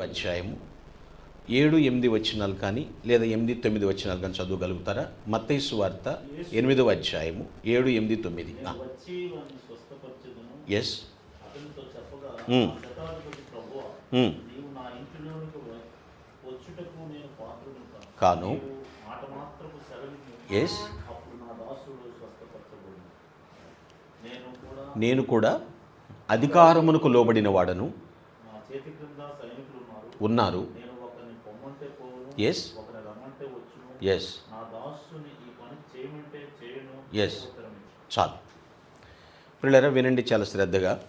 అధ్యాయము. ఏడు ఎనిమిది వచ్చినాలు కానీ లేదా ఎనిమిది తొమ్మిది వచ్చినాలు కానీ చదవగలుగుతారా? మత్తైసు వార్త ఎనిమిదవ అధ్యాయము. ఏడు ఎనిమిది తొమ్మిది. Yes hmm. hmm. కాను. ఎస్ నేను కూడా అధికారమునకు లోబడిన వాడను నా చేతి క్రింద సైనికులు ఉన్నారు. ఎస్. ఉత్తరం ఇచ్చు. చాలు. పిల్లరా వినండి చాలా శ్రద్ధగా.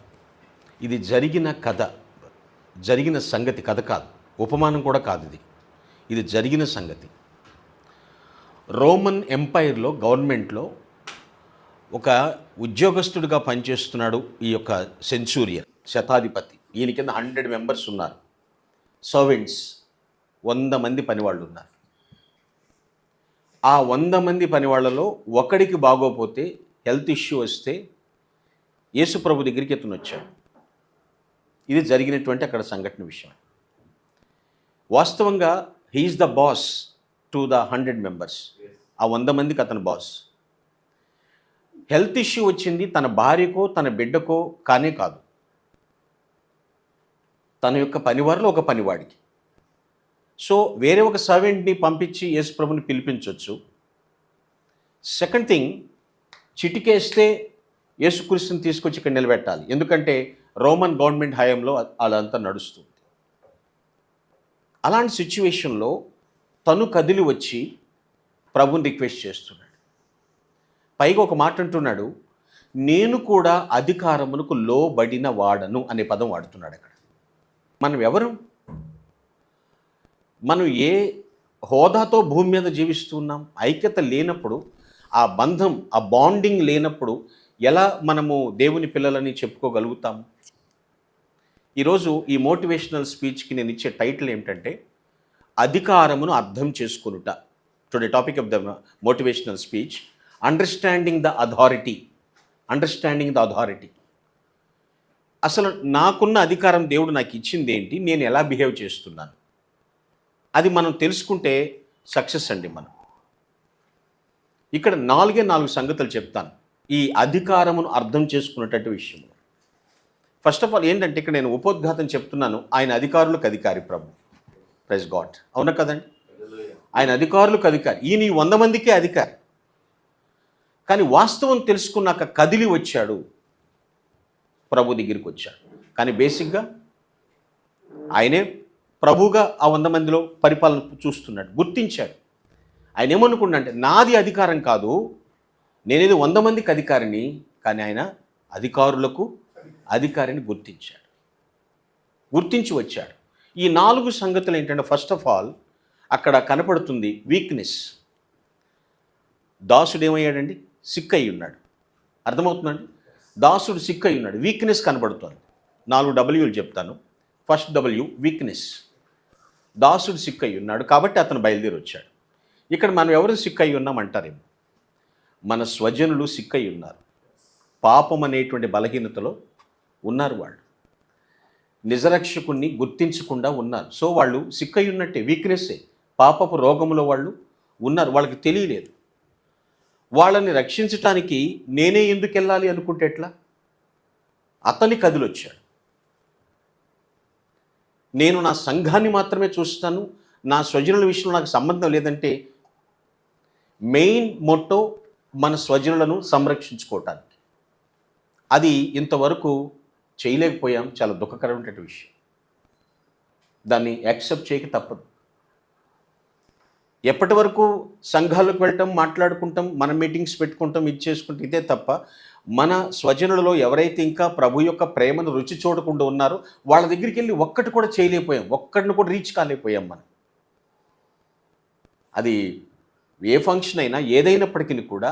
ఇది జరిగిన కథ. జరిగిన సంగతి కథ కాదు. ఉపమానం కూడా కాదు ఇది. ఇది జరిగిన సంగతి. రోమన్ ఎంపైర్లో గవర్నమెంట్లో ఒక ఉద్యోగస్తుడిగా పనిచేస్తున్నాడు ఈ యొక్క సెంచూరియన్ శతాధిపతి. ఈయన కింద హండ్రెడ్ మెంబర్స్ ఉన్నారు. సర్వెంట్స్ వంద మంది పనివాళ్ళు ఉన్నారు. ఆ వంద మంది పనివాళ్ళలో ఒకడికి బాగోపోతే హెల్త్ ఇష్యూ వస్తే యేసుప్రభు దగ్గరికి ఎత్తున వచ్చాడు. ఇది జరిగినటువంటి అక్కడ సంఘటన విషయం. వాస్తవంగా he is the boss to the hundred members ఆ వంద మందికి అతను బాస్ హెల్త్ ఇష్యూ వచ్చింది తన భార్యకో తన బిడ్డకో కానే కాదు. తన యొక్క పనివారిలో ఒక పనివాడికి. సో వేరే ఒక సర్వెంట్ని పంపించి యేసు ప్రభుని పిలిపించవచ్చు సెకండ్ థింగ్ చిటికేస్తే యేసుక్రీస్తుని తీసుకొచ్చి ఇక్కడ నిలబెట్టాలి. ఎందుకంటే రోమన్ గవర్నమెంట్ హయాంలో అదంతా నడుస్తుంది. అలాంటి సిచ్యువేషన్లో తను కదిలి వచ్చి ప్రభుని రిక్వెస్ట్ చేస్తున్నాడు. పైగా ఒక మాట అంటున్నాడు నేను కూడా అధికారమునకు లోబడిన వాడను అనే పదం వాడుతున్నాడు అక్కడ. మనం ఎవరు మనం ఏ హోదాతో భూమి మీద జీవిస్తున్నాం ఐక్యత లేనప్పుడు ఆ బంధం ఆ బాండింగ్ లేనప్పుడు ఎలా మనము దేవుని పిల్లలని చెప్పుకోగలుగుతాం? ఈరోజు ఈ మోటివేషనల్ స్పీచ్కి నేను ఇచ్చే టైటిల్ ఏమిటంటే అధికారమును అర్థం చేసుకొనుట. Today topic of the motivational speech understanding the authority. Understanding the authority. అసలు నాకున్న అధికారం దేవుడు నాకు ఇచ్చింది ఏంటి? నేను ఎలా బిహేవ్ చేస్తున్నాను? అది మనం తెలుసుకుంటే సక్సెస్ అండి మనం. ఇక్కడ నాలుగే నాలుగు సంగతులు చెప్తాను. ఈ అధికారమును అర్థం చేసుకునేటట్టు విషయంలో ఫస్ట్ ఆఫ్ ఆల్ ఏంటంటే ఇక్కడ నేను ఉపోద్ఘాతం చెప్తున్నాను. ఆయన అధికారులకు అధికారి ప్రభు. ప్రెస్ గాడ్ అవునా కదండి? ఆయన అధికారులకు అధికారి. ఈయన వంద మందికే అధికారి. కానీ వాస్తవం తెలుసుకున్నాక కదిలి వచ్చాడు. ప్రభు దగ్గరికి వచ్చాడు. కానీ బేసిక్గా ఆయనే ప్రభుగా ఆ వంద మందిలో పరిపాలన చూస్తున్నాడు గుర్తించాడు. ఆయన ఏమనుకున్నాడంటే నాది అధికారం కాదు నేనేది వంద మందికి అధికారిని కానీ ఆయన అధికారులకు అధికారిని గుర్తించాడు. గుర్తించి వచ్చాడు. ఈ నాలుగు సంగతులు ఏంటంటే ఫస్ట్ ఆఫ్ ఆల్ అక్కడ కనపడుతుంది వీక్నెస్ దాసుడు ఏమయ్యాడండి? సిక్ అయి ఉన్నాడు అర్థమవుతుందండి దాసుడు సిక్ అయి ఉన్నాడు. వీక్నెస్ కనబడుతోంది. నాలుగు డబ్ల్యూలు చెప్తాను. ఫస్ట్ డబ్ల్యూ వీక్నెస్ దాసుడు సిక్ అయి ఉన్నాడు కాబట్టి అతను బయలుదేరి వచ్చాడు. ఇక్కడ మనం ఎవరు సిక్ అయి ఉన్నాం అంటారేమో? మన స్వజనులు సిక్ అయి ఉన్నారు. పాపం అనేటువంటి బలహీనతలో ఉన్నారు వాళ్ళు. నిజరక్షకుణ్ణి గుర్తించకుండా ఉన్నారు. సో వాళ్ళు సిక్ అయి ఉన్నట్టే. వీక్నెస్సే పాపపు రోగంలో వాళ్ళు ఉన్నారు. వాళ్ళకి తెలియలేదు. వాళ్ళని రక్షించటానికి నేనే ఎందుకు వెళ్ళాలి అనుకుంటే ఎట్లా? అతని కదిలొచ్చాడు. నేను నా సంఘాన్ని మాత్రమే చూస్తాను నా స్వజనుల విషయంలో నాకు సంబంధం లేదంటే మెయిన్ మొట్టో మన స్వజనులను సంరక్షించుకోవటానికి. అది ఇంతవరకు చేయలేకపోయాం చాలా దుఃఖకరమైనటువంటి విషయం. దాన్ని యాక్సెప్ట్ చేయక తప్పదు. ఎప్పటి వరకు సంఘాలకు వెళ్ళటం మాట్లాడుకుంటాం మన మీటింగ్స్ పెట్టుకుంటాం ఇది చేసుకుంటాం ఇదే తప్ప మన స్వజనులలో ఎవరైతే ఇంకా ప్రభు యొక్క ప్రేమను రుచి చూడకుండా ఉన్నారో వాళ్ళ దగ్గరికి వెళ్ళి ఒక్కటి కూడా చేయలేకపోయాం. ఒక్కడిని కూడా రీచ్ కాలేకపోయాం మనం. అది ఏ ఫంక్షన్ అయినా ఏదైనప్పటికీ కూడా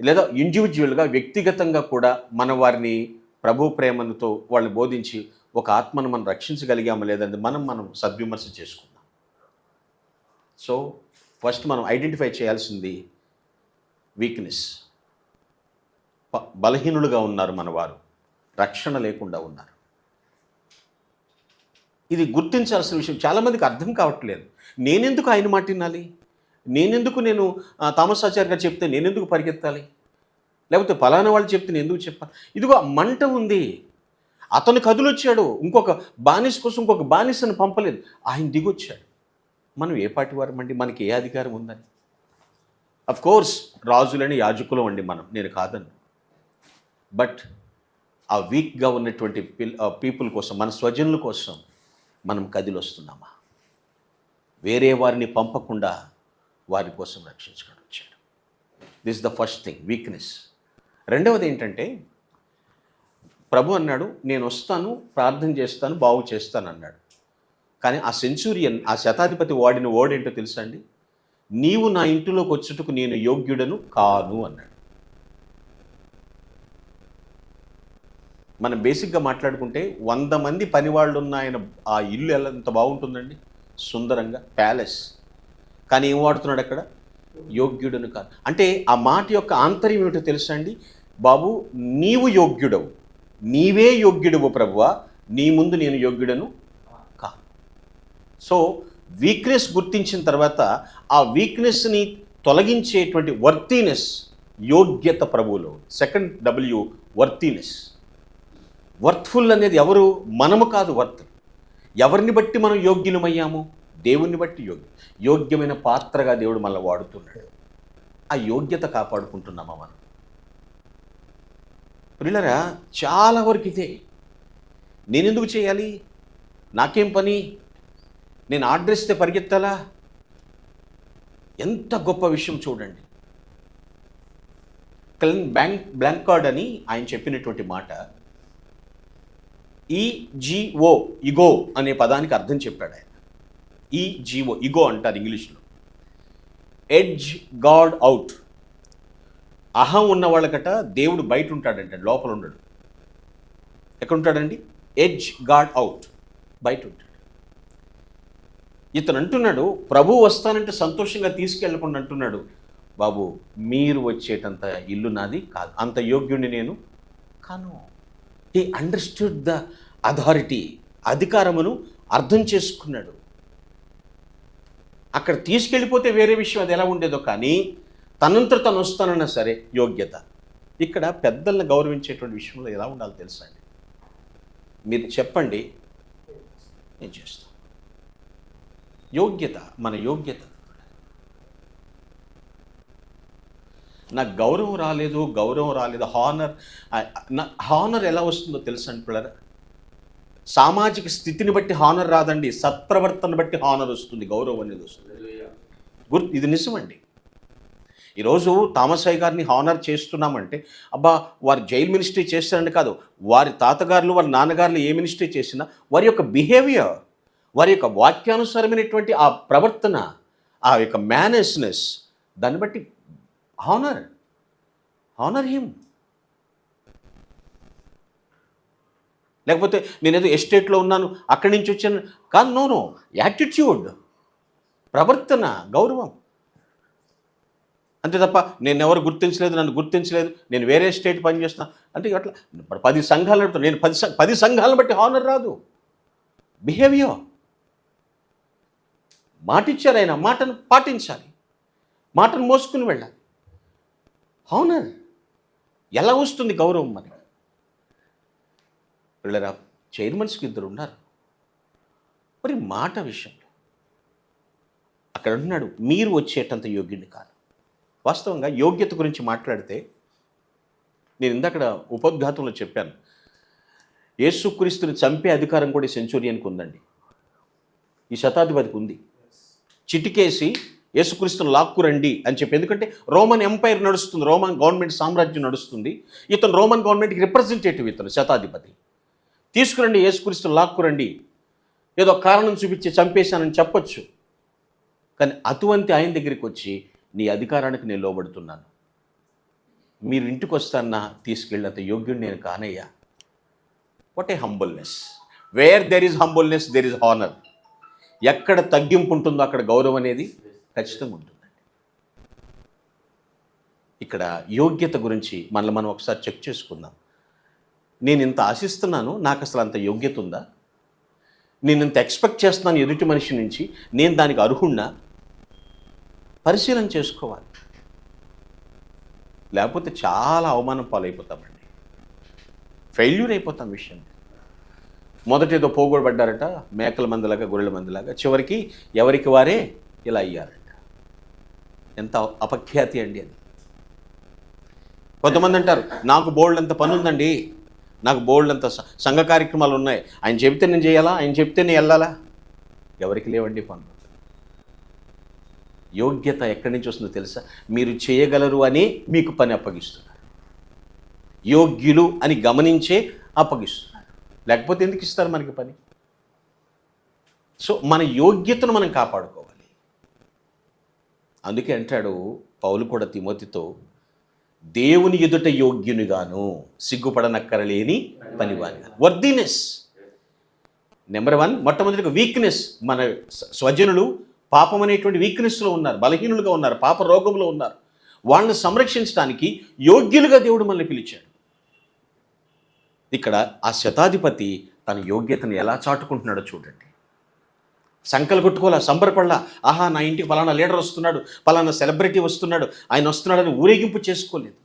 లేదా ఇండివిజువల్గా వ్యక్తిగతంగా కూడా మన వారిని ప్రభు ప్రేమతో వాళ్ళని బోధించి ఒక ఆత్మను మనం రక్షించగలిగామా లేదంటే మనం మనం సద్విమర్శ చేసుకుందాం. సో ఫస్ట్ మనం ఐడెంటిఫై చేయాల్సింది వీక్నెస్ బలహీనులుగా ఉన్నారు మన వారు రక్షణ లేకుండా ఉన్నారు. ఇది గుర్తించాల్సిన విషయం. చాలామందికి అర్థం కావట్లేదు. నేనెందుకు ఆయన మాట వినాలి? నేనెందుకు నేను ఆ, థామస్ ఆచార్య గారు చెప్తే నేనెందుకు పరిగెత్తాలి? లేకపోతే ఫలానా వాళ్ళు చెప్తే నేను ఎందుకు చెప్పాలి ఇదిగో మంట ఉంది. అతను కదులొచ్చాడు. ఇంకొక బానిస కోసం ఇంకొక బానిసను పంపలేదు. ఆయన దిగొచ్చాడు. మనం ఏ వారం వండి మనకి ఏ అధికారం ఉందని అఫ్ కోర్స్ రాజులని యాజకులం అండి మనం. నేను కాదని బట్ ఆ వీక్గా ఉన్నటువంటి పిల్ పీపుల్ కోసం మన స్వజనుల కోసం మనం కదిలొస్తున్నామా? వేరే వారిని పంపకుండా వారి కోసం రక్షించుకొని వచ్చాడు this the first thing weakness రెండవది ఏంటంటే ప్రభు అన్నాడు నేను వస్తాను ప్రార్థన చేస్తాను బాగు చేస్తాను అన్నాడు కానీ ఆ సెంచూరియన్ ఆ శతాధిపతి వాడిన వర్డ్ ఏంటో తెలుసా అండి? నీవు నా ఇంటిలోకి వచ్చుటకు నేను యోగ్యుడను కాను అన్నాడు. మనం బేసిక్గా మాట్లాడుకుంటే వంద మంది పనివాళ్ళు ఉన్న ఆయన ఆ ఇల్లు ఎలా ఎంత బాగుంటుందండి? సుందరంగా ప్యాలెస్. కానీ ఏం వాడుతున్నాడు అక్కడ? యోగ్యుడను కాదు. అంటే ఆ మాట యొక్క ఆంతర్యం ఏమిటో తెలుసా అండి? బాబు నీవు యోగ్యుడవు. నీవే యోగ్యుడవు ప్రభువ. నీ ముందు నేను యోగ్యుడను సో వీక్నెస్ గుర్తించిన తర్వాత ఆ వీక్నెస్ని తొలగించేటువంటి వర్తీనెస్ యోగ్యత ప్రభువులో సెకండ్ డబ్ల్యూ వర్తీనెస్ వర్త్ఫుల్ అనేది ఎవరు? మనము కాదు వర్త్ ఎవరిని బట్టి మనం యోగ్యులమయ్యాము? దేవుణ్ణి బట్టి యోగ్యం యోగ్యమైన పాత్రగా దేవుడు మనల్ని వాడుతున్నాడు. ఆ యోగ్యత కాపాడుకుంటున్నామా మనం? పిల్లరా చాలా వరకు ఇదే. నేనెందుకు చేయాలి? నాకేం పని? నేను ఆర్డర్ ఇస్తే పరిగెత్తాలా? ఎంత గొప్ప విషయం చూడండి. క్లెన్ బ్యాంక్ బ్లాంకార్డ్ అని ఆయన చెప్పినటువంటి మాట. ఈజిఓ ఇగో అనే పదానికి అర్థం చెప్పాడు ఆయన. ఈజిఓ ఇగో అంటారు ఇంగ్లీష్లో. Edge God out. అహం ఉన్న వాళ్ళకట దేవుడు బయట ఉంటాడంట లోపల ఉండడు. ఎక్కడ ఉంటాడండి? Edge God out. బయట ఉంటాడు. ఇతను అంటున్నాడు ప్రభు వస్తానంటే సంతోషంగా తీసుకెళ్ళకుండా అంటున్నాడు. బాబు మీరు వచ్చేటంత ఇల్లు నాది కాదు. అంత యోగ్యుడిని నేను కాను. హీ అండర్స్టూడ్ ద అథారిటీ అధికారమును అర్థం చేసుకున్నాడు. అక్కడ తీసుకెళ్ళిపోతే వేరే విషయం అది ఎలా ఉండేదో కానీ తనంతట తను వస్తానన్నా సరే యోగ్యత. ఇక్కడ పెద్దల్ని గౌరవించేటువంటి విషయంలో ఎలా ఉండాలో తెలుసా అండి? మీరు చెప్పండి. నేను చేస్తాను యోగ్యత మన యోగ్యత. నాకు గౌరవం రాలేదు గౌరవం రాలేదు హానర్ నా హానర్ ఎలా వస్తుందో తెలుసు అండి సామాజిక స్థితిని బట్టి హానర్ రాదండి సత్ప్రవర్తన బట్టి హానర్ వస్తుంది గౌరవం అనేది వస్తుంది. గుర్తు ఇది నిజమండి. ఈరోజు తామసాయి గారిని హానర్ చేస్తున్నామంటే అబ్బా వారు జైలు మినిస్ట్రీ చేస్తారని కాదు వారి తాతగారులు వారి నాన్నగారులు ఏ మినిస్ట్రీ చేసినా వారి యొక్క బిహేవియర్ వారి యొక్క వాక్యానుసారమైనటువంటి ఆ ప్రవర్తన ఆ యొక్క మేనర్స్నెస్ దాన్ని బట్టి హానర్ హానర్ హిమ్ లేకపోతే నేనేదో ఎస్టేట్లో ఉన్నాను అక్కడి నుంచి వచ్చాను. కానీ నో నో యాటిట్యూడ్ ప్రవర్తన గౌరవం. అంతే తప్ప నేను ఎవరు గుర్తించలేదు నన్ను గుర్తించలేదు నేను వేరే స్టేట్ పనిచేస్తున్నా అంటే అట్లా పది సంఘాలు నేను పది పది సంఘాలను బట్టి హానర్ రాదు. బిహేవియర్ మాటిచ్చారైనా ఆయన మాటను పాటించాలి. మాటను మోసుకుని వెళ్ళాలి. అవునా? ఎలా వస్తుంది గౌరవం మరి? పిల్లరా చైర్మన్స్కి ఇద్దరు ఉన్నారు మరి మాట విషయంలో. అక్కడ ఉన్నాడు మీరు వచ్చేటంత యోగ్యుడిని కాదు. వాస్తవంగా యోగ్యత గురించి మాట్లాడితే నేను ఇందాక ఉపోద్ఘాతంలో చెప్పాను. యేసుక్రీస్తుని చంపే అధికారం కూడా సెంచురీ సెంచురియన్కి ఉందండి. ఈ శతాధిపతికి ఉంది. చిటికేసి యేసుక్రీస్తుని లాక్కురండి అని చెప్పి. ఎందుకంటే రోమన్ ఎంపైర్ నడుస్తుంది రోమన్ గవర్నమెంట్ సామ్రాజ్యం నడుస్తుంది. ఇతను రోమన్ గవర్నమెంట్కి రిప్రజెంటేటివ్ ఇతను శతాధిపతి. తీసుకురండి యేసుక్రీస్తుని లాక్కురండి. ఏదో కారణం చూపించి చంపేశానని చెప్పొచ్చు. కానీ అటువంటి ఆయన దగ్గరికి వచ్చి నీ అధికారానికి నేను లోబడుతున్నాను. మీరు ఇంటికి వస్తానా తీసుకెళ్ళినంత యోగ్యుడు నేను కానయ్యా. What a humbleness where there is humbleness there is honour ఎక్కడ తగ్గింపు ఉంటుందో అక్కడ గౌరవం అనేది ఖచ్చితంగా ఉంటుందండి ఇక్కడ యోగ్యత గురించి మనల్ని మనం ఒకసారి చెక్ చేసుకుందాం. నేను ఇంత ఆశిస్తున్నాను నాకు అసలు అంత యోగ్యత ఉందా? నేను ఇంత ఎక్స్పెక్ట్ చేస్తున్నాను ఎదుటి మనిషి నుంచి నేను దానికి అర్హుణ్ణా? పరిశీలన చేసుకోవాలి. లేకపోతే చాలా అవమానం పాలైపోతామండి. ఫెయిల్యూర్ అయిపోతాం విషయం మొదట ఏదో పోగొడబడ్డారట మేకల మందిలాగా గొర్రెల మందిలాగా. చివరికి ఎవరికి వారే ఇలా అయ్యారట. ఎంత అపఖ్యాతి అండి అది. కొంతమంది అంటారు నాకు బోల్డ్ అంత పని ఉందండి నాకు బోల్డ్ అంత సంఘ కార్యక్రమాలు ఉన్నాయి. ఆయన చెబితే నేను చేయాలా? ఆయన చెప్తే నేను వెళ్ళాలా? ఎవరికి లేవండి పనులు. యోగ్యత ఎక్కడి నుంచి వస్తుందో తెలుసా? మీరు చేయగలరు అని మీకు పని అప్పగిస్తున్నారు. యోగ్యులు అని గమనించే అప్పగిస్తున్నారు. లేకపోతే ఎందుకు ఇస్తారు మనకి పని? సో మన యోగ్యతను మనం కాపాడుకోవాలి. అందుకే అంటాడు పౌలు కూడా తిమోతితో దేవుని ఎదుట యోగ్యునిగాను సిగ్గుపడనక్కరలేని పనివాని వర్దినెస్ నెంబర్ వన్ మొట్టమొదటిగా వీక్నెస్ మన స్వ- స్వజనులు పాపం అనేటువంటి వీక్నెస్లో ఉన్నారు బలహీనులుగా ఉన్నారు పాప రోగంలో ఉన్నారు. వాళ్ళని సంరక్షించడానికి యోగ్యులుగా దేవుడు మనల్ని పిలిచాడు. ఇక్కడ ఆ శతాధిపతి తన యోగ్యతను ఎలా చాటుకుంటున్నాడో చూడండి. సంకలు కొట్టుకోలే సంబరపడలా? ఆహా నా ఇంటికి ఫలానా లీడర్ వస్తున్నాడు ఫలానా సెలబ్రిటీ వస్తున్నాడు ఆయన వస్తున్నాడని ఊరేగింపు చేసుకోలేదు.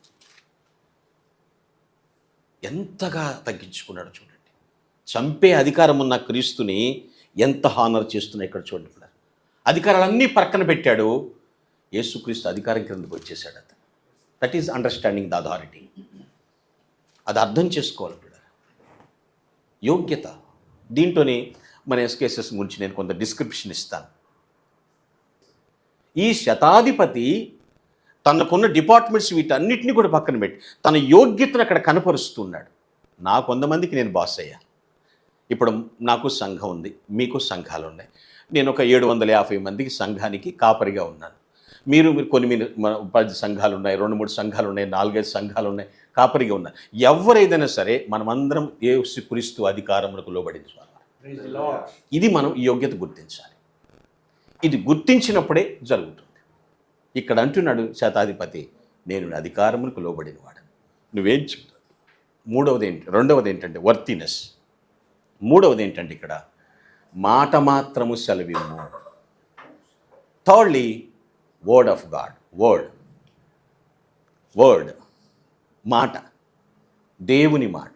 ఎంతగా తగ్గించుకున్నాడు చూడండి. చంపే అధికారం ఉన్న క్రీస్తుని ఎంత హానర్ చేస్తున్నాయి ఇక్కడ చూడండి ఇప్పుడు అధికారాలన్నీ పక్కన పెట్టాడు. యేసుక్రీస్తు అధికారం క్రిందకు వచ్చేసాడు అతను. That is understanding the authority అది అర్థం చేసుకోవాలి. యోగ్యత. దీంట్లోనే మన ఎస్కేసెస్ గురించి నేను కొంత డిస్క్రిప్షన్ ఇస్తాను. ఈ శతాధిపతి తనకున్న డిపార్ట్మెంట్స్ వీటన్నిటిని కూడా పక్కన పెట్టి తన యోగ్యతను అక్కడ కనపరుస్తున్నాడు. నా కొంతమందికి నేను బాస్ అయ్యా. ఇప్పుడు నాకు సంఘం ఉంది మీకు సంఘాలు ఉన్నాయి. నేను ఒక ఏడు వందల యాభై మందికి సంఘానికి కాపరిగా ఉన్నాను. మీరు మీరు కొన్ని మీరు పది సంఘాలు ఉన్నాయి రెండు మూడు సంఘాలు ఉన్నాయి నాలుగైదు సంఘాలు ఉన్నాయి. కాపరిగా ఉన్నారు. ఎవరైనా సరే మనమందరం ఏ క్రీస్తు అధికారములకు లోబడించాలి ఇది మనం ఈ యోగ్యత గుర్తించాలి. ఇది గుర్తించినప్పుడే జరుగుతుంది. ఇక్కడ అంటున్నాడు శతాధిపతి నేను అధికారములకు లోబడినవాడు నువ్వేం చెప్తావు? మూడవది ఏంటి రెండవది ఏంటంటే వర్తినెస్ మూడవది ఏంటంటే ఇక్కడ మాట మాత్రము సెలవిమ్ము. Thirdly word of God word word మాట. దేవుని మాట.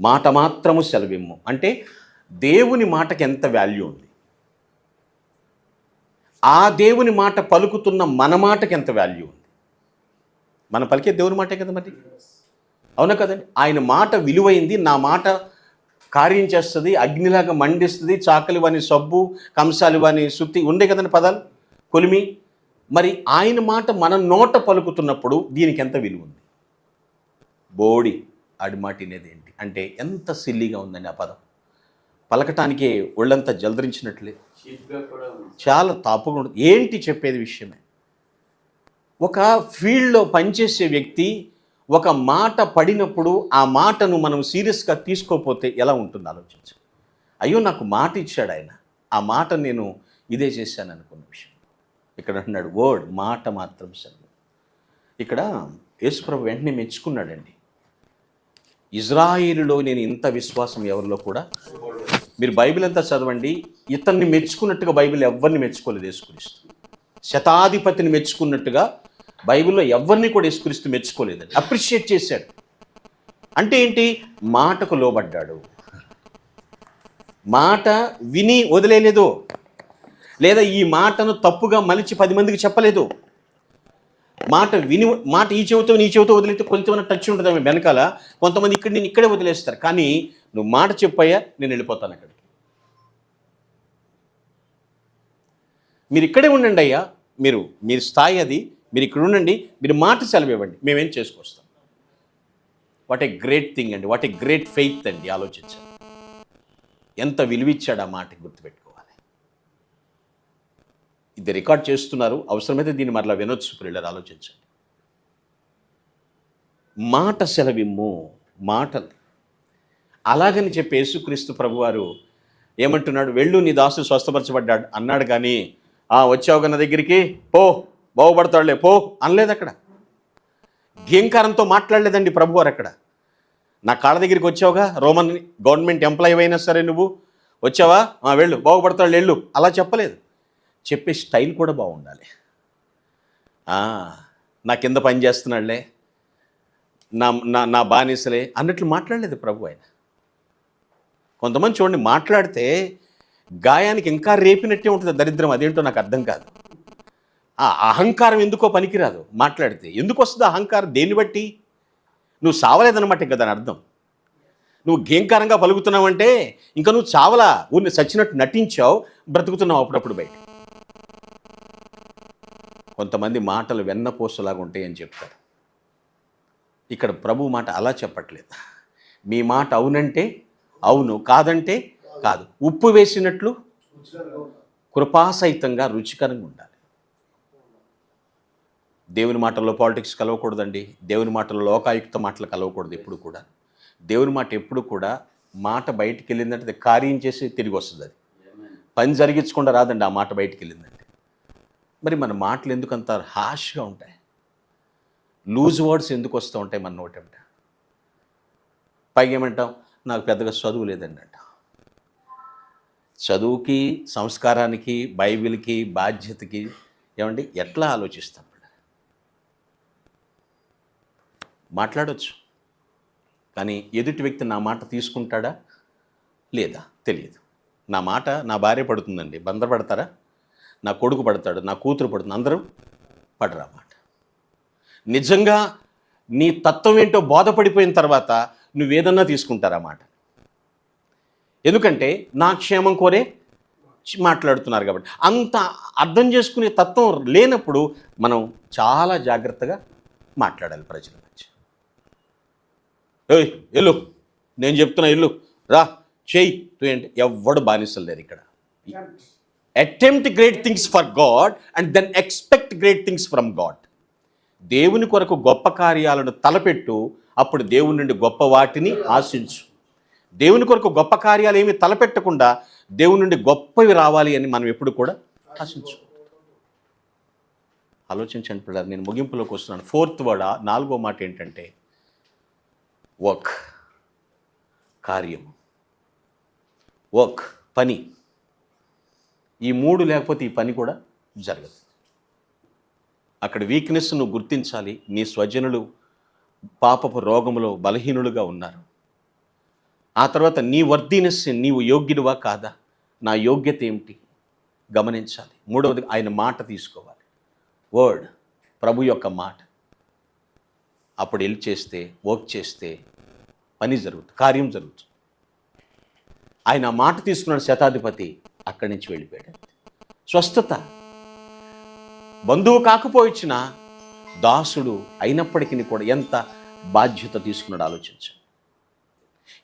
మాట మాత్రము సెలవిమ్ము. అంటే దేవుని మాటకి ఎంత వాల్యూ ఉంది? ఆ దేవుని మాట పలుకుతున్న మన మాటకి ఎంత వాల్యూ ఉంది? మన పలికే దేవుని మాటే కదా మరి? అవునా కదండి? ఆయన మాట విలువైంది నా మాట కార్యం చేస్తుంది అగ్నిలాగా మండిస్తుంది చాకలి వాని సబ్బు కంసాలి వాని సుత్తి ఉండే కదండి పదాలు? కొలిమి? మరి ఆయన మాట మన నోట పలుకుతున్నప్పుడు దీనికి ఎంత విలువ ఉంది? బోడి ఏంటి అంటే ఎంత సిల్లీగా ఉందండి ఆ పదం? పలకటానికి ఒళ్ళంతా జలదరించినట్లే. చాలా తాపుగా ఉంటుంది ఏంటి చెప్పేది విషయమే? ఒక ఫీల్డ్లో పనిచేసే వ్యక్తి ఒక మాట పడినప్పుడు ఆ మాటను మనం సీరియస్గా తీసుకోకపోతే ఎలా ఉంటుంది ఆలోచించు. అయ్యో నాకు మాట ఇచ్చాడు ఆయన. ఆ మాట నేను ఇదే చేశాను అనుకున్న విషయం. ఇక్కడ అంటున్నాడు వర్డ్ మాట మాత్రం సెలవు ఇక్కడ యేసుప్రభు వెంటనే మెచ్చుకున్నాడండి. ఇజ్రాయిలులో నేను ఇంత విశ్వాసం ఎవరిలో కూడా? మీరు బైబిల్ అంతా చదవండి? ఇతన్ని మెచ్చుకున్నట్టుగా బైబిల్ ఎవరిని మెచ్చుకోలేదు యేసుక్రీస్తు. శతాధిపతిని మెచ్చుకున్నట్టుగా బైబిల్లో ఎవరిని కూడా యేసుక్రీస్తు మెచ్చుకోలేదండి. అప్రిషియేట్ చేశాడు. అంటే ఏంటి? మాటకు లోబడ్డాడు. మాట విని వదిలేలేదు. లేదా ఈ మాటను తప్పుగా మలిచి పది మందికి చెప్పలేదు. మాట విని మాట ఈ చెవితో నీ చెవితో వదిలేస్తే కొంచెం టచ్ ఉంటుంది ఆమె వెనకాల. కొంతమంది ఇక్కడ నేను ఇక్కడే వదిలేస్తారు. కానీ నువ్వు మాట చెప్పయ్యా నేను వెళ్ళిపోతాను అక్కడికి. మీరు ఇక్కడే ఉండండి అయ్యా. మీరు మీరు స్థాయి అది. మీరు ఇక్కడ ఉండండి. మీరు మాట సెలవు ఇవ్వండి. మేమేం చేసుకొస్తాం? వాట్ ఏ గ్రేట్ థింగ్ అండి. వాట్ ఏ గ్రేట్ ఫెయిత్ అండి. ఆలోచించండి ఎంత విలువిచ్చాడు ఆ మాట గుర్తుపెట్టి ఇది రికార్డ్ చేస్తున్నారు. అవసరమైతే దీన్ని మరలా వినొచ్చు. పిల్లలు ఆలోచించండి. మాట సెలవిమ్ము మాటలు. అలాగని చెప్పి యేసుక్రీస్తు ప్రభువారు ఏమంటున్నాడు? వెళ్ళు నీ దాసు స్వస్థపరచబడ్డాడు. అన్నాడు కానీ ఆ వచ్చావు కన్న దగ్గరికి? పో బాగుపడతాడులే పో అనలేదు అక్కడ. గేంకారంతో మాట్లాడలేదండి ప్రభువారు అక్కడ. నా కాళ్ళ దగ్గరికి వచ్చావుగా? రోమన్ గవర్నమెంట్ ఎంప్లాయీ అయినా సరే నువ్వు? వచ్చావా? వెళ్ళు బాగుపడతాడు వెళ్ళు. అలా చెప్పలేదు. చెప్పే స్టైల్ కూడా బాగుండాలి. నా కింద పని చేస్తున్నాడులే నా నా నా బానిసలే అన్నట్లు మాట్లాడలేదు ప్రభు ఆయన. కొంతమంది చూడండి మాట్లాడితే గాయానికి ఇంకా రేపినట్టే ఉంటుంది దరిద్రం అదేంటో నాకు అర్థం కాదు. ఆ అహంకారం ఎందుకో పనికిరాదు మాట్లాడితే. ఎందుకు వస్తుంది అహంకారం? దేన్ని బట్టి? నువ్వు సావలేదన్నమాట ఇంకా దాని అర్థం. నువ్వు గేంకారంగా పలుకుతున్నావంటే ఇంకా నువ్వు చావలా ఊరిని చచ్చినట్టు నటించావు బ్రతుకుతున్నావు అప్పుడప్పుడు బయట. కొంతమంది మాటలు వెన్నపూసలాగా ఉంటాయని చెప్తారు. ఇక్కడ ప్రభు మాట అలా చెప్పట్లేదు. మీ మాట అవునంటే అవును కాదంటే కాదు. ఉప్పు వేసినట్లు కృపాసహితంగా రుచికరంగా ఉండాలి. దేవుని మాటల్లో పాలిటిక్స్ కలవకూడదండి. దేవుని మాటల్లో లోకాయుక్త మాటలు కలవకూడదు ఎప్పుడు కూడా. దేవుని మాట ఎప్పుడు కూడా మాట బయటికి వెళ్ళిందంటే కార్యం చేసి తిరిగి వస్తుంది అది. పని జరిగించకుండా రాదండి ఆ మాట బయటికి వెళ్ళిందంటే. మరి మన మాటలు ఎందుకు అంత హాష్గా ఉంటాయి? లూజ్ వర్డ్స్ ఎందుకు వస్తూ ఉంటాయి మన నోటంట పైగా ఏమంటాం? నాకు పెద్దగా చదువు లేదండి అంట. చదువుకి సంస్కారానికి బైబిల్కి బాధ్యతకి ఏమండి? ఎట్లా ఆలోచిస్తాం మాట్లాడవచ్చు కానీ ఎదుటి వ్యక్తి నా మాట తీసుకుంటాడా? లేదా? తెలియదు. నా మాట నా భార్య పడుతుందండి. బంధపడతారా? నా కొడుకు పడతాడు నా కూతురు పడుతుంది అందరం పడరామాట నిజంగా నీ తత్వం ఏంటో బోధపడిపోయిన తర్వాత నువ్వేదన్నా తీసుకుంటారన్నమాట ఎందుకంటే నా క్షేమం కోరే మాట్లాడుతున్నారు కాబట్టి. అంత అర్థం చేసుకునే తత్వం లేనప్పుడు మనం చాలా జాగ్రత్తగా మాట్లాడాలి ప్రజల మధ్య. ఏయ్ ఎల్లు నేను చెప్తున్నా ఇల్లు రా చెయ్యి ఏంటి ఎవ్వడు బానిసలు లేరు ఇక్కడ? Attempt great things for God and then expect great things from God దేవుని కొరకు గొప్ప కార్యాలను తలపెట్టు అప్పుడు దేవుని నుండి గొప్ప వాటిని ఆశించు. దేవుని కొరకు గొప్ప కార్యాలు ఏమి తలపెట్టకుండా దేవుని నుండి గొప్పవి రావాలి అని మనం ఎప్పుడు కూడా ఆశించు. ఆలోచించండి పిల్లలు నేను ముగింపులోకి వస్తున్నాను. ఫోర్త్ వర్డ్ నాలుగో మాట ఏంటంటే వర్క్ కార్యం వర్క్ పని. ఈ మూడు లేకపోతే ఈ పని కూడా జరగదు. అక్కడ వీక్నెస్ నువ్వు గుర్తించాలి. నీ స్వజనులు పాపపు రోగములో బలహీనులుగా ఉన్నారు. ఆ తర్వాత నీ వర్దీనెస్ నీవు యోగ్యుడివా కాదా? నా యోగ్యత ఏమిటి? గమనించాలి. మూడవది ఆయన మాట తీసుకోవాలి. వర్డ్ ప్రభు యొక్క మాట. అప్పుడు వెళ్ళి చేస్తే వర్క్ చేస్తే పని జరుగుతుంది కార్యం జరుగుతుంది. ఆయన ఆ మాట తీసుకున్న శతాధిపతి. అక్కడి నుంచి వెళ్ళిపోయాడు. స్వస్థత. బంధువు కాకపోయిచ్చిన దాసుడు అయినప్పటికీ కూడా ఎంత బాధ్యత తీసుకున్నాడు ఆలోచించు.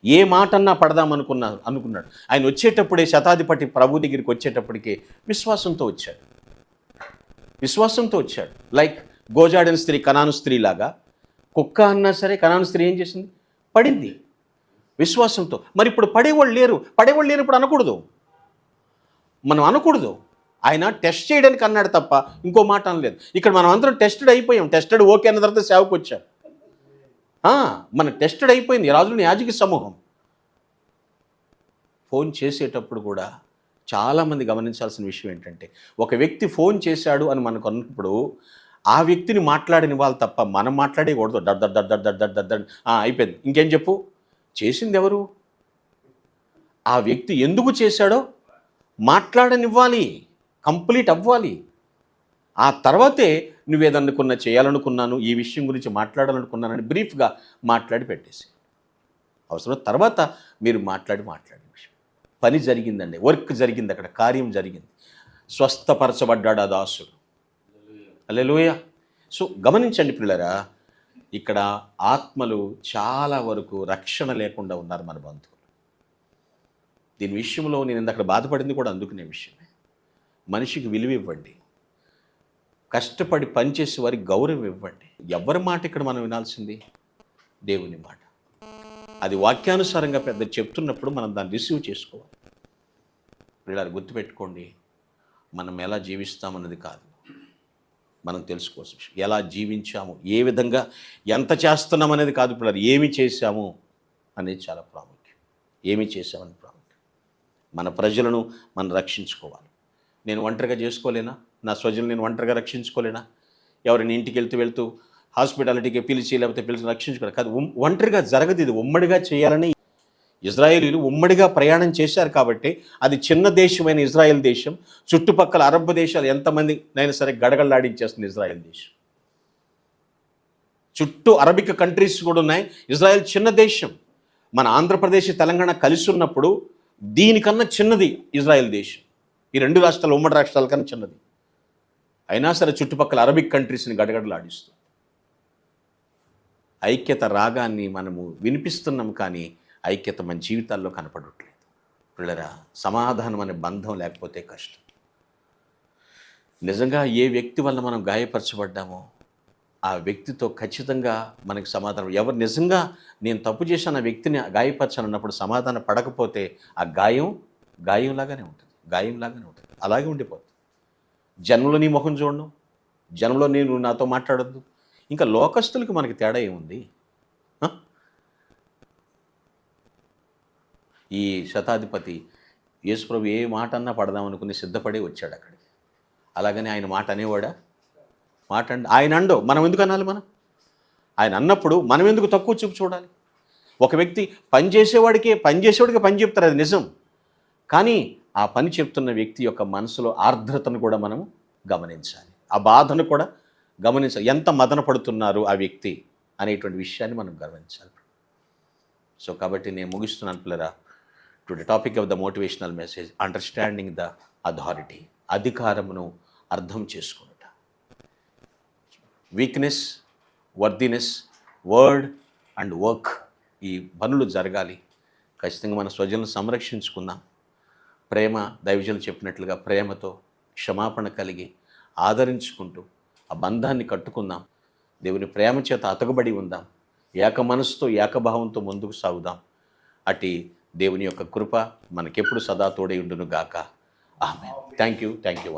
ఏ మాటన్నా పడదామనుకున్నా అనుకున్నాడు. ఆయన వచ్చేటప్పుడే శతాధిపతి ప్రభు దగ్గరికి వచ్చేటప్పటికే విశ్వాసంతో వచ్చాడు. విశ్వాసంతో వచ్చాడు. లైక్ గోజాడిన స్త్రీ కనాను స్త్రీ లాగా కుక్క అన్నా సరే కనాను స్త్రీ ఏం చేసింది? పడింది. విశ్వాసంతో. మరి ఇప్పుడు పడేవాళ్ళు లేరు. పడేవాళ్ళు లేనప్పుడు అనకూడదు. మనం అనకూడదు. ఆయన టెస్ట్ చేయడానికి అన్నాడు తప్ప ఇంకో మాట అనలేదు. ఇక్కడ మనం అందరం టెస్టెడ్ అయిపోయాం. టెస్టెడ్ ఓకే అన్న తర్వాత సేవకు వచ్చాం. మన టెస్టెడ్ అయిపోయింది. రాజులు యాజక సమూహం. ఫోన్ చేసేటప్పుడు కూడా చాలామంది గమనించాల్సిన విషయం ఏంటంటే ఒక వ్యక్తి ఫోన్ చేశాడు అని మనకు అన్నప్పుడు ఆ వ్యక్తిని మాట్లాడిన వాళ్ళు తప్ప మనం మాట్లాడేయకూడదు. డడ్ దడ్ దడ్ దడ్ దడ్ దడ్ దడ్. అయిపోయింది. ఇంకేం చెప్పు? చేసింది ఎవరు? ఆ వ్యక్తి ఎందుకు చేశాడో మాట్లాడనివ్వాలి కంప్లీట్ అవ్వాలి. ఆ తర్వాతే నువ్వేదనుకున్న చేయాలనుకున్నాను ఈ విషయం గురించి మాట్లాడాలనుకున్నానని బ్రీఫ్గా మాట్లాడి పెట్టేసి అవసరం తర్వాత మీరు మాట్లాడి మాట్లాడే విషయం పని జరిగిందండి వర్క్ జరిగింది అక్కడ కార్యం జరిగింది. స్వస్థపరచబడ్డాడు ఆ దాసుడు. అల్లెలోయ సో గమనించండి పిల్లరా ఇక్కడ ఆత్మలు చాలా వరకు రక్షణ లేకుండా ఉన్నారు మన బంధువులు. దీని విషయంలో నేను ఇందాక బాధపడింది కూడా అందుకునే విషయమే మనిషికి విలువ ఇవ్వండి. కష్టపడి పనిచేసే వారికి గౌరవం ఇవ్వండి. ఎవరి మాట ఇక్కడ మనం వినాల్సింది? దేవుని మాట. అది వాక్యానుసారంగా పెద్ద చెప్తున్నప్పుడు మనం దాన్ని రిసీవ్ చేసుకోవాలి. వీళ్ళని గుర్తుపెట్టుకోండి మనం ఎలా జీవిస్తామన్నది కాదు. మనం తెలుసుకోవాల్సిన విషయం. ఎలా జీవించాము? ఏ విధంగా ఎంత చేస్తున్నాం అనేది కాదు ఇప్పుడు ఏమి చేశాము అనేది చాలా ప్రాముఖ్యం. ఏమి చేశామని మన ప్రజలను మనం రక్షించుకోవాలి. నేను ఒంటరిగా చేసుకోలేనా? నా స్వజలు నేను ఒంటరిగా రక్షించుకోలేనా? ఎవరిని ఇంటికి వెళ్తూ వెళ్తూ హాస్పిటాలిటీకి పిలిచి లేకపోతే పిలిచి రక్షించుకోవాలి కాదు ఒంటరిగా జరగదు ఇది. ఉమ్మడిగా చేయాలని ఇజ్రాయేలీలు ఉమ్మడిగా ప్రయాణం చేశారు కాబట్టి అది చిన్న దేశమైన ఇజ్రాయెల్ దేశం. చుట్టుపక్కల అరబ్ దేశాలు ఎంతమంది నైనా సరే గడగడలాడించేస్తుంది ఇజ్రాయెల్ దేశం. చుట్టూ అరబిక్ కంట్రీస్ కూడా ఉన్నాయి. ఇజ్రాయెల్ చిన్న దేశం. మన ఆంధ్రప్రదేశ్ తెలంగాణ కలిసి ఉన్నప్పుడు దీనికన్నా చిన్నది ఇజ్రాయెల్ దేశం. ఈ రెండు రాష్ట్రాలు ఉమ్మడి రాష్ట్రాల కన్నా చిన్నది. అయినా సరే చుట్టుపక్కల అరబిక్ కంట్రీస్ని గడగడలాడిస్తుంది ఐక్యత రాగాన్ని మనము వినిపిస్తున్నాం కానీ ఐక్యత మన జీవితాల్లో కనపడట్లేదు. పిల్లరా సమాధానం అనే బంధం లేకపోతే కష్టం. నిజంగా ఏ వ్యక్తి వల్ల మనం గాయపరచబడ్డామో ఆ వ్యక్తితో ఖచ్చితంగా మనకి సమాధానం ఎవరు నిజంగా నేను తప్పు చేశాను ఆ వ్యక్తిని గాయపరచనున్నప్పుడు సమాధానం పడకపోతే ఆ గాయం గాయంలాగానే ఉంటుంది గాయంలాగానే ఉంటుంది అలాగే ఉండిపోతుంది. జన్మలో నీ ముఖం చూడను జన్మలో నేను నాతో మాట్లాడొద్దు. ఇంకా లోకస్తులకి మనకి తేడా ఏముంది? ఈ శతాధిపతి యేసుప్రభు ఏ మాట అన్నా పడదామనుకుని సిద్ధపడే వచ్చాడు అక్కడికి. అలాగని ఆయన మాట అనేవాడా? మాట అండి ఆయన అండో మనం ఎందుకు అనాలి మనం? ఆయన అన్నప్పుడు మనం ఎందుకు తక్కువ చూపు చూడాలి? ఒక వ్యక్తి పని చేసేవాడికి పని చేసేవాడికి పని చెప్తారు అది నిజం. కానీ ఆ పని చెప్తున్న వ్యక్తి యొక్క మనసులో ఆర్ద్రతను కూడా మనము గమనించాలి. ఆ బాధను కూడా గమనించాలి ఎంత మదన పడుతున్నారు ఆ వ్యక్తి అనేటువంటి విషయాన్ని మనం గమనించాలి. సో కాబట్టి నేను ముగిస్తున్నాను పిల్లరా. To the topic of the motivational message understanding the authority అధికారమును అర్థం చేసుకోండి weakness worthiness word and work ఈ పనులు జరగాలి. ఖచ్చితంగా మన స్వజలను సంరక్షించుకుందాం. ప్రేమ దైవజనులు చెప్పినట్లుగా ప్రేమతో క్షమాపణ కలిగి ఆదరించుకుంటూ ఆ బంధాన్ని కట్టుకుందాం. దేవుని ప్రేమ చేత అతకబడి ఉందాం. ఏక మనసుతో ఏకభావంతో ముందుకు సాగుదాం. అటు దేవుని యొక్క కృప మనకెప్పుడు సదా తోడై ఉండును గాక. ఆమె థ్యాంక్ యూ థ్యాంక్ యూ